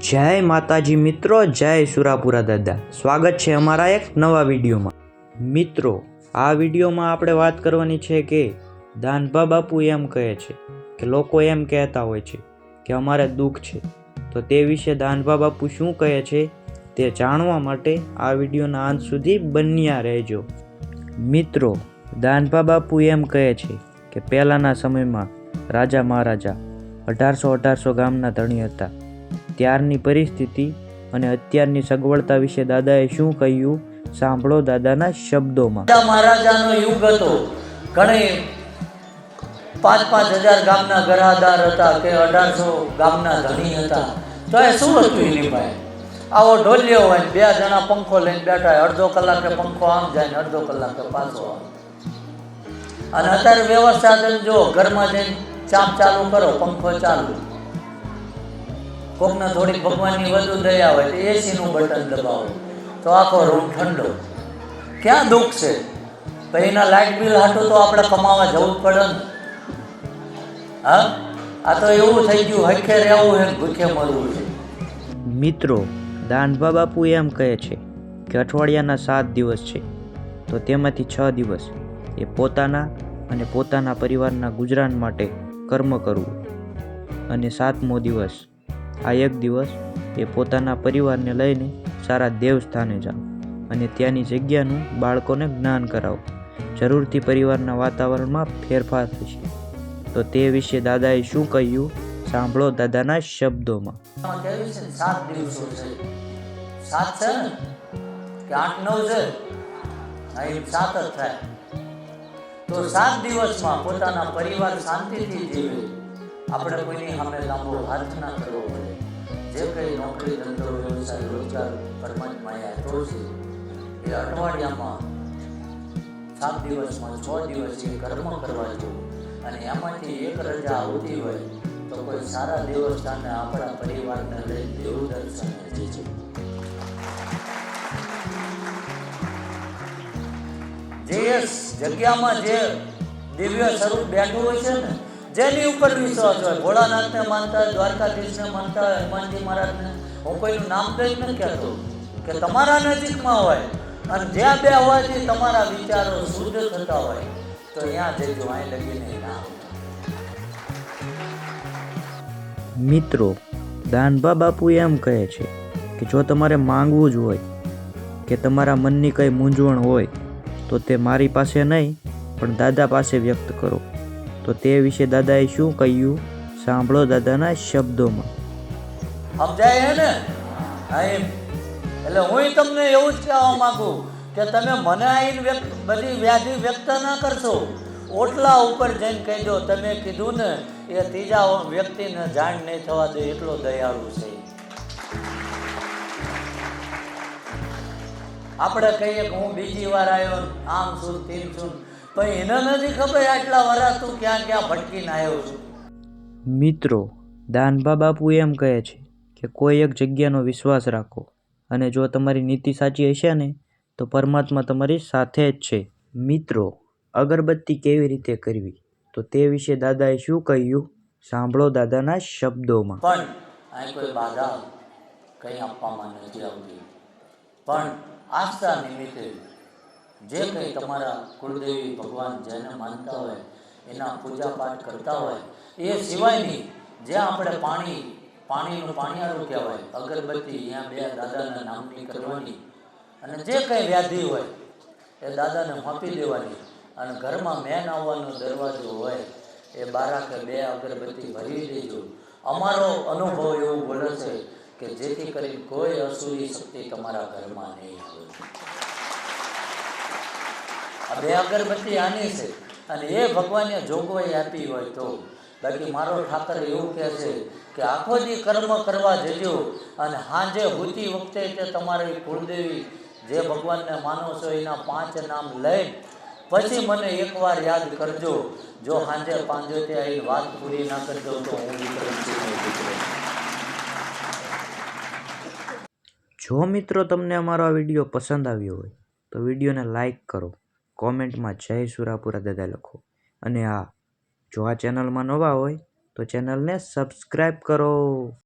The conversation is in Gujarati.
જય માતાજી મિત્રો, જય સુરાપુરા દાદા. સ્વાગત છે અમારા એક નવા વિડીયોમાં. મિત્રો, આ વિડીયોમાં આપણે વાત કરવાની છે કે દાનભા બાપુ એમ કહે છે કે લોકો એમ કહેતા હોય છે કે અમારે દુઃખ છે. તો તે વિશે દાનભા બાપુ શું કહે છે તે જાણવા માટે આ વિડીયોના અંત સુધી બન્યા રહેજો. મિત્રો દાનભા બાપુ એમ કહે છે કે પહેલાંના સમયમાં રાજા મહારાજા અઢારસો અઢારસો ગામના ધણી હતા. ત્યારની પરિસ્થિતિ અને અત્યારની સગવડતા વિશે દાદાએ શું કહ્યું, સાંભળો દાદાના શબ્દોમાં. મહારાજાનો યુગ હતો. ઘણી પાંચ પાંચ હજાર ગામના ઘરાદાર હતા કે અઢારસો ગામના ધણી હતા. તો એ શું હતું એની પાસે? આવો ઢોલિયો હોય બે જણા પંખો લઈને બેઠા હોય, અડધો કલાકે પંખો આમ જાય ને અડધો કલાકે પાછો આમ. અને અત્યારે વ્યવસ્થા જો ઘરમાં જઈને ચાપ ચાલુ કરો, પંખો ચાલુ. કોકને થોડીક ભગવાનની વધુ દયા હોય તો એસીનું બટન દબાવો. તો આખો રૂમ ઠંડો. ક્યાં દુઃખ છે? પછી એના લાઇટ બિલ હાટું તો આપણે કમાવા જવું પડે ને. હા? આ તો એવું થઈ ગયું હખે રહેવું ને ભૂખે મળવું છે. મિત્રો દાનભા બાપુ એમ કહે છે કે અઠવાડિયાના સાત દિવસ છે. તો તેમાંથી છ દિવસ એ પોતાના અને પોતાના પરિવારના ગુજરાન માટે કર્મ કરવું. અને સાતમો દિવસ આ એક દિવસ એ પોતાના પરિવારને લઈને સારા દેવસ્થાને જાઓ અને ત્યાંની જગ્યાનું બાળકોને જ્ઞાન કરાવો. જરૂરથી પરિવારના વાતાવરણમાં ફેરફાર થશે. તો તે વિશે દાદાએ શું કહ્યું? સાંભળો દાદાના શબ્દોમાં. તો સાત દિવસમાં પોતાના પરિવાર શાંતિથી જીવે. આપણે કોઈની સામે લાંબો હાથ ના કરવો પડે. જે કંઈ નોકરી ધંધો, વ્યવસાય, રોજગાર પરમાત્માએ આપ્યો છે એ અઠવાડિયામાં સાત દિવસમાં છ દિવસ એ કર્મ કરવા જો અને એમાંથી એક રજા આવતી હોય તો કોઈ સારા દેવસ્થાને આપણા પરિવારને લઈ દેવ જે છે. જે જગ્યામાં જે દિવ્ય સ્વરૂપ બેઠું હોય છે ને જેની ઉપર વિશ્વાસ હોય. ભોળાનાથને માનતા હોય, દ્વારકાધીશને માનતા હોય, હનુમાનજી મહારાજને. હું કોઈનું નામ કઈ નથી કહેતો. કે તમારા નજીકમાં હોય અને જ્યાં બે હોવાથી તમારા વિચારો શુદ્ધ થતા હોય, તો ત્યાં જજો, અહીં લગીને ના મિત્રો, દાનભા બાપુ એમ કહે છે કે જો તમારે માંગવું જ હોય, કે તમારા મનની કંઈ મૂંઝવણ હોય, તો તે મારી પાસે નહીં, પણ દાદા પાસે વ્યક્ત કરો. તો તે વિશે દાદાએ શું કહ્યું? સાંભળો દાદાના શબ્દોમાં. સમજાય હે ને? અહીં એટલે હું તમને એવું જ કહેવા માંગુ કે તમે મને આવીને વ્યક્ત, બધી વ્યાધિ વ્યક્ત ના કરશો. ઓટલા ઉપર જઈને કહેજો, તમે કીધું ને, એ ત્રીજા વ્યક્તિને જાણ નહીં થવા દે, એટલો દયાળુ છે. આપણે કહીએ કે હું બીજી વાર આવ્યો, આમ છું, તેમ છું. પણ એને નથી ખબર આટલા વરા તું ક્યાં ક્યાં ભટકીને આવ્યો છું. મિત્રો દાનભા બાપુ એમ કહે છે કે કોઈ એક જગ્યાનો વિશ્વાસ રાખો અને જો તમારી નીતિ સાચી હશે ને તો પરમાત્મા તમારી સાથે જ છે. મિત્રો અગરબત્તી કેવી રીતે કરવી? તો તે વિશે દાદાએ શું કહ્યું? સાંભળો દાદાના શબ્દોમાં. પણ અહીં કોઈ બાધા કંઈ આપવામાં નથી આવતી. પણ આસ્થા નિમિત્તે જે કંઈ તમારા કુળદેવી ભગવાન જેને માનતા હોય એના પૂજા પાઠ કરતા હોય એ સિવાયની જે આપણે પાણી પાણીનું પાણીયારું કહેવાય અગરબત્તી અહીંયા બે દાદાના નામની કરવાની અને જે કંઈ વ્યાધિ હોય એ દાદાને માપી દેવાની. અને ઘરમાં મેન આવવાનો દરવાજો હોય એ બારાકે બે અગરબત્તી ભરી દેજો. અમારો અનુભવ એવો બોલે છે કે જેથી કરીને કોઈ અસુરી શક્તિ તમારા ઘરમાં નહીં આવે. આ બે અગરબત્તી આની છે. અને એ ભગવાને જોગવાઈ આપી હોય તો. બાકી મારો ઠાકર એવું કહે છે કે આખો દી કર્મ કરવા જજો અને હાંજે હુતી વખતે તે તમારી કુળદેવી જે ભગવાનને માનો છો એના પાંચ નામ લઈ પછી મને એકવાર યાદ કરજો. જો હાંજે પાંજોતે આવીને વાત પૂરી ના કરજો તો હું વિક્રમસિંહનો જો મિત્રો તમને અમારો આ વીડિયો પસંદ આવ્યો હોય તો વિડીયોને લાઈક કરો. કોમેન્ટમાં જય સુરાપુરા દાદા લખો. અને હા જો આ ચેનલમાં નવા હોય તો ચેનલને સબસ્ક્રાઈબ કરો.